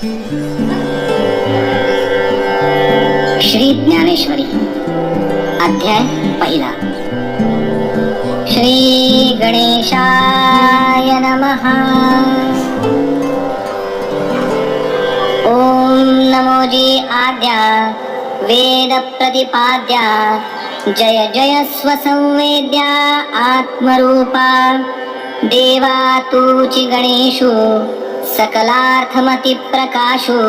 श्री ज्ञानेश्वरी अध्याय पहिला. श्री गणेशाय नमः. ॐ नमोजी आद्या वेद प्रतिपाद्या जय जय स्वसंवेद्या आत्मरूपा देवा तूची गणेशो सकलार्थमती प्रकाशो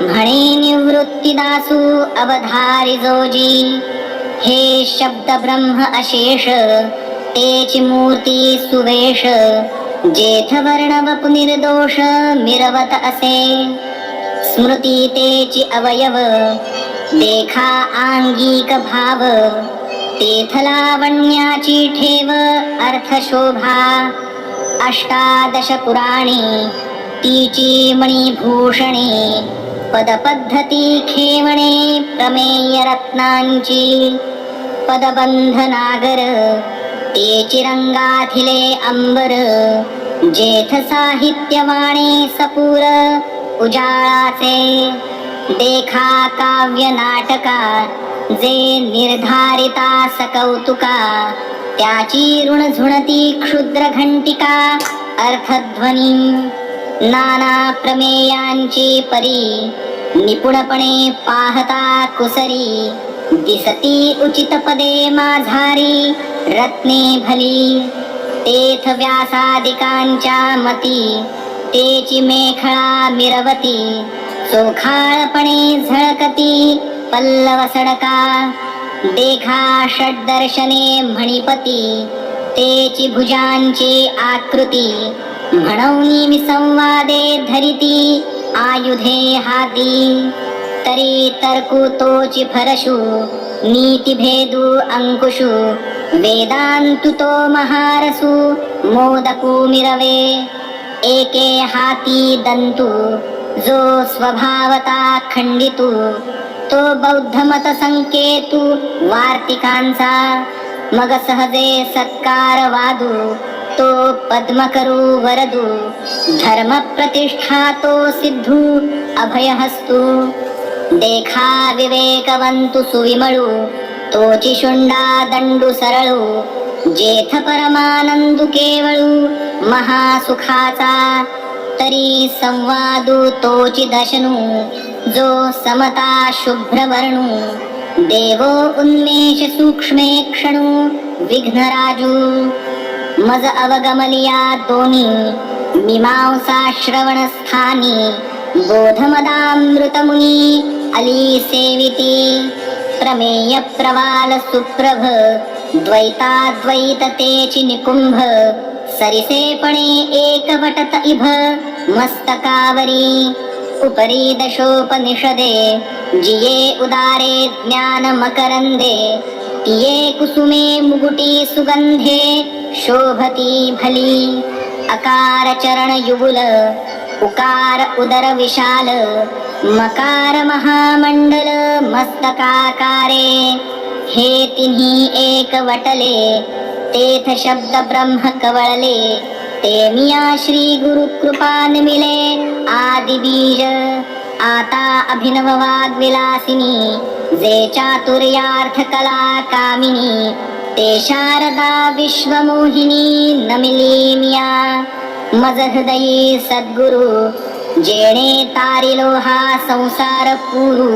म्हणे निवृत्तीदासू अवधारिजोजी हे शब्द ब्रह्म अशेष तेची मूर्ती सुवेश जेथ वर्णवप निर्दोष मिरवत असे। स्मृती तेची अवयव देखा आंगिक भाव। तेथ ठेव अर्थ शोभा अष्टादश पुराणी तीची मणिभूषणे पदपद्धती खेवणे प्रमेय रत्नांची पदबंध नागर ते चिरंगाथिले अंबर जेथ साहित्यवाणे सपूर उजाळाचे। देखा काव्य नाटका जे निर्धारिता सकौतुका त्याची ऋण झुणती क्षुद्र घंटिका अर्थध्वनी। नाना प्रमेयांची परी. निपुणपणे पाहता कुसरी. दिसती उचित पदे माझारी रत्ने भली. तेथ व्यासादिकांच्या मती. तेची मेखळा मिरवती. चोखाळपणे झळकती पल्लव सडका. देखा षड्दर्शने म्हणिपती. तेची भुजांची आकृती. म्हणून विसंवादे धरिती आयुधे हाती तरी तर्कुतोची फरशु नीती भेदू अंकुशु महारसु मोदकु मिरवे एके हाती दंतु जो स्वभावता खंडितू तो बौद्धमतसङ्केतु वार्तिकांसा संकेतू वार्तिकांचा मग सहजे सत्कार वादू तो पद्म करू वरदू धर्म प्रतिष्ठा तो सिद्धू अभय हस्तू देखा विवेकवंतु सुविमळु। तोची शुंडा दंडू सरळू। जेथ परमानंदू केवळु। महासुखाचा तरी संवादु तोचि दशनु। जो समता शुभ्रवर्णु। देवो उन्मेष सूक्ष्मे क्षणू। विघ्नराजू। मज अवगमलिया दोनी मीमांसा श्रवण स्थानी बोधमदामृतमुनी अली सेविती प्रमेय प्रवाल सुप्रभ द्वैताद्वैत तेची निकुंभ सरिसेपणे एकवटत इभ मस्तकावरी उपरी दशोपनिषदे जिये उदारे ज्ञान मकरंदे तिये कुसुमे मुगुटी सुगंधे शोभती भली अकार चरण युगुल उकार उदर विशाल मकार महामंडल मस्तकाकारे। हे तिन्ही एक वटले तेथ शब्द ब्रह्म कवळले ते मिया श्री गुरु कृपान मिले आदि बीज। आता अभिनव वाग्विलासिनी जे चातुर्यार्थ कला कामिनी ते शारदा विश्वमोहिनी नमिली मिया मज हृदयी सद्गुरु जेणे तारिलो हा संसार पुरु।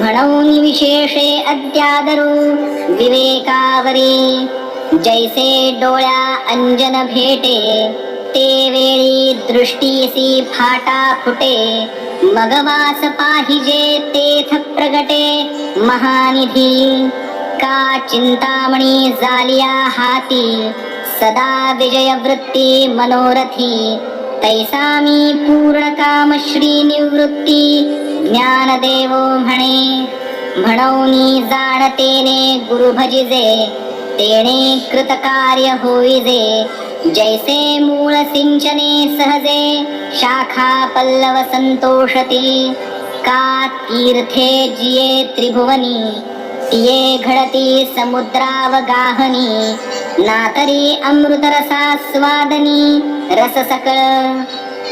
म्हणून विशेषे अद्यादरू विवेकावरी। जैसे डोळ्या अंजन भेटे ते वेळी दृष्टीसी फाटा फुटे। मगवास पाहिजे तेथ प्रगटे महानिधी। का चिंतामणी जालिया हाती? सदा विजय वृत्ती मनोरथी तैसामी पूर्ण काम श्री निवृत्ती. ज्ञानदेवो म्हणे म्हणून जाणतेने गुरु भजिजे तेणे कृतकार्य होईजे. जैसे मूळ सिंचने सहजे शाखा पल्लव संतोषती. का तीर्थे जिये त्रिभुवनी? ये घडती समुद्रावगाहनी नातरी अमृतरसास्वादनी रस सकळ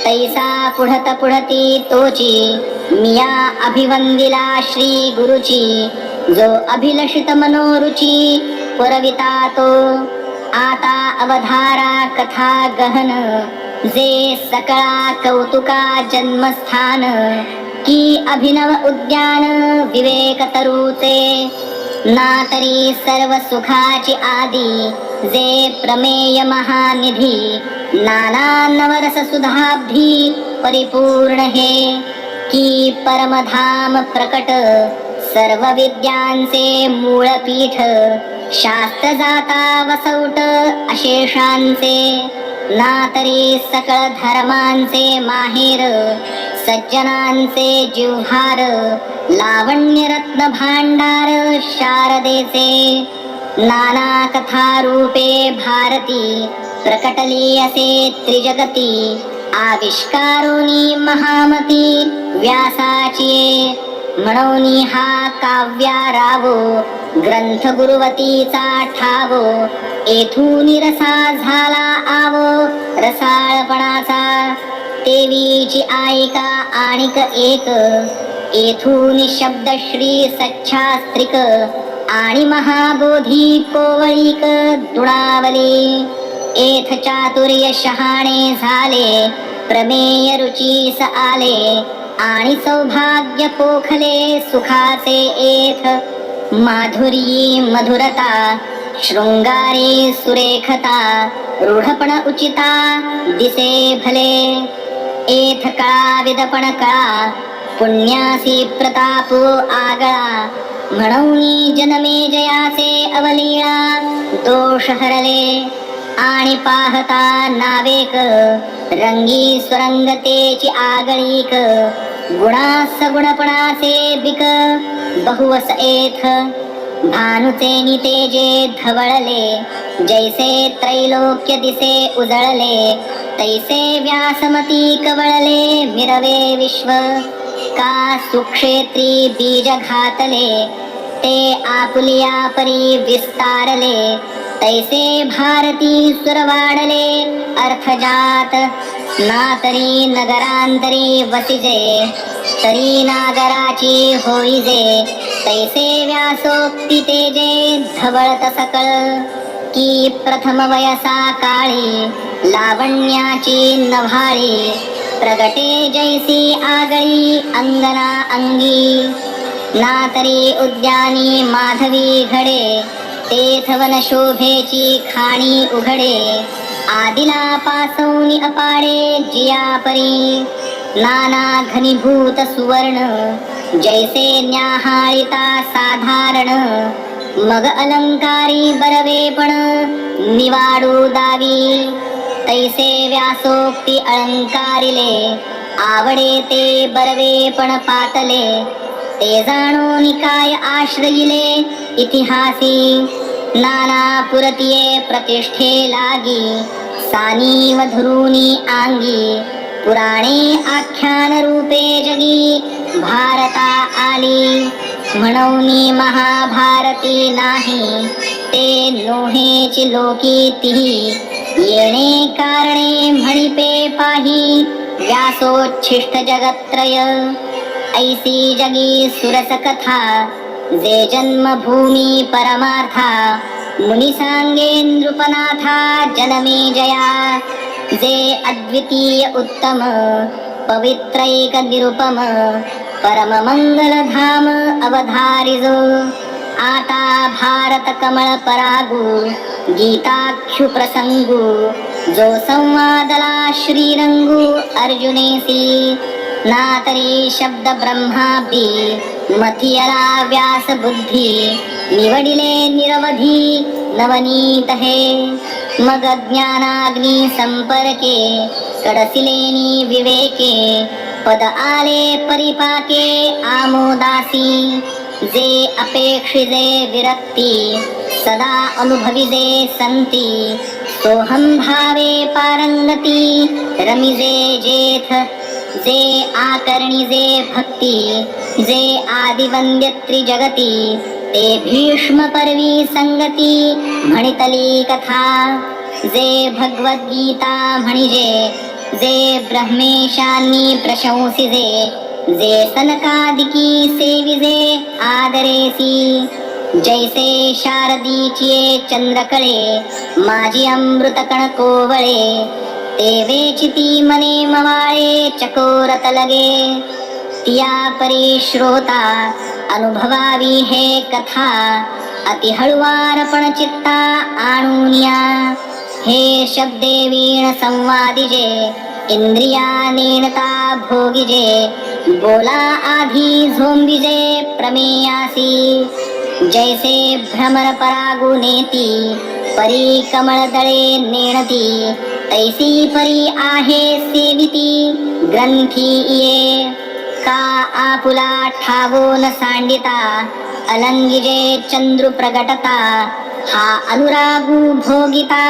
तैसा पुढत पुढती तोची मिया अभिवंदिला श्री गुरुची जो अभिलषित मनोरुची पुरविता तो. आता अवधारा कथा गहन जे सकळा कौतुका जन्मस्थान की अभिनव उद्यान विवेक तरुचे ना तरी सर्व सुखाची आदी जे प्रमेय महानिधी नाना नवरस सुधाभी परिपूर्ण हे. की परमधाम प्रकट सर्व विद्यांचे मूळ पीठ शास्त्र जाता वसौट अशेषांचे ना तरी सकळ धर्मांचे माहेर सज्जनांचे जिव्हार लावण्य रत्न भांडार शारदेचे नाना कथा रूपे भारती प्रकटली असे त्रिजगती आविष्कारोनी महामती व्यासाची म्हणून हा काव्या रावो ग्रंथ गुरुवतीचा ठावो येथून रसा झाला आवो रसाळपणाचा देवीची आयिका आणिक एक. येथून शब्द श्री सच्छास्त्रिक आणि महाबोधी कोवळीक दुणावली एथ चातुर्य शहाणे झाले प्रमेय रुचीस आले आणि सौभाग्य पोखले सुखाचे एथ माधुरी मधुरता शृंगारी सुरेखता रूढपण उचिता दिसे भले. एथ कळा विदपण कळा पुण्यासी प्रताप आगळा म्हणून जनमे जयाचे अवलीळा दोष हरले आणि पाहता नावेक रंगी सुरंगतेची आगळीक। गुणास गुणपणाचे बिक बहुवस एथ भानुचे नितेजे धवळले जैसे त्रैलोक्य दिसे उजळले तैसे व्यासमती कवळले मिरवे विश्व. का सुक्षेत्री बीज घातले ते आपुलिया परी विस्तारले तैसे भारती सुर वाढले अर्थजात नातरी नगरांतरी वसिजे. तरी नागराची होईजे तैसे व्यासोक्ती तेजे धवळत सकळ. की प्रथम वयसा काळी लावण्याची नभाळी प्रगटे जैसी आगळी अंगना अंगी. ना तरी उद्यानी माधवी घडे तेथवन शोभेची खाणी उघडे. आदिला पासवनी अपाडे जिया परी नाना घनीभूत सुवर्ण जैसे न्याहारिता साधारण मग अलंकारी बरवेपण निवाडू दावी तैसे व्यासोक्ती अलंकारिले आवडे ते बरवेपण पातले ते जाणो निकाय आश्रयिले इतिहासी नाना पुरतीये प्रतिष्ठे लागी सानी धरुनी आंगी पुराणे आख्यान रूपे जगी भारता आली. म्हणून महाभारती नाही ते लोहेची लोकी तिही. येणे कारणे म्हणिपे पाही व्यासोच्छिष्ट जगत्रय. ऐसी जगी सुरस कथा जे जन्मभूमी परमार्था. मुनी सांगे नृपनाथा जनमे जया. जे अद्वितीय उत्तम पवित्रैक निरुपम परम मंगल धाम अवधारिजो। आता भारत कमळ परागु गीताख्यु जो संवादला श्रीरंगू अर्जुनेसी नातरी शब्द ब्रह्माबी मथियला व्यास बुद्धी निवडिले निरवधी नवनीत हे मग ज्ञानाग्नी संपर्के कडसिलेनी विवेके पद आले परिपाके आमोदासी। जे अपेक्षिजे विरक्ती सदा अनुभविजे संती सोहम भावे पारंगती रमिजे जेथ जे आकर्णिजे भक्ती जे आदिवंद्य त्रिजगती ते भीष्म पर्वी संगती म्हणितली कथा जे भगवद्गीता म्हणजे जे ब्रह्मेशानी प्रशंसिजे जे सनकादिकी सेविजे आदरेसी। जैसे शारदीचिये चंद्रकळे माझी अमृत कण कोवळे ते वेचिती मने मवाळे चकोरत लगे तिया परिश्रोता अनुभवावी हे कथा। अति हळुवारपण चित्ता आणूनिया। हे शब्दे वीण संवादिजे इंद्रिया नेणता भोगिजे, बोला आधी झोंबिजे प्रमेयासी। जैसे भ्रमर परागुनेती परी कमळ दळे नेणती, तैसी परी आहे सेविती, ग्रंथी ये का आपुला ठावून सांडिता? अलंगिजे चंद्रू प्रगटता हा अनुरागू भोगिता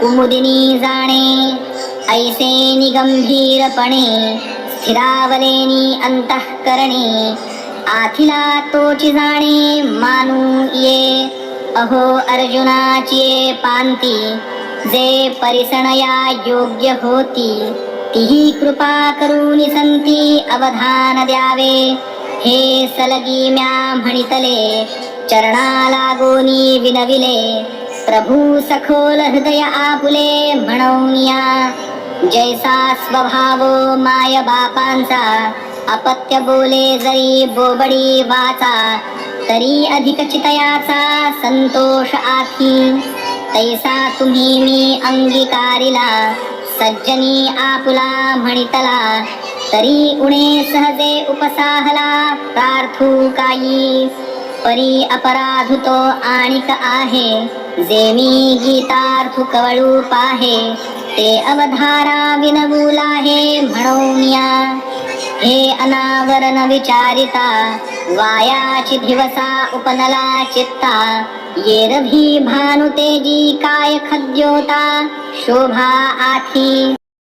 कुमुदिनी जाणे। ऐसे निगंभीरपणे स्थिरावलेनी अंतःकरणे आथिला तोची जाणे मानू ये। अहो अर्जुनाची पांती जे परिसणया योग्य होती। तीही कृपा करून संती अवधान द्यावे हे सलगी म्या म्हणितले चरणा लागोनी विनविले प्रभू सखोल हृदय आपुले म्हणूनिया। जैसा स्वभावो माय बापांचा अपत्य बोले जरी बोबडी वाचा तरी अधिक चितयाचा संतोष आखी। तैसा तुम्ही मी अंगीकारिला सज्जनी आपुला म्हणितला तरी उणे सहजे उपसाहला प्रार्थू काही. परी अपराधुतो आणिक आहे जे मी गीतार्थ कवळू पाहे ते अवधारा विनबूला हे म्हणूनिया हे अनावरण विचारिता वायाची दिवसा उपनला चित्ता येरभी भानुतेजी काय खद्योता शोभा आथी।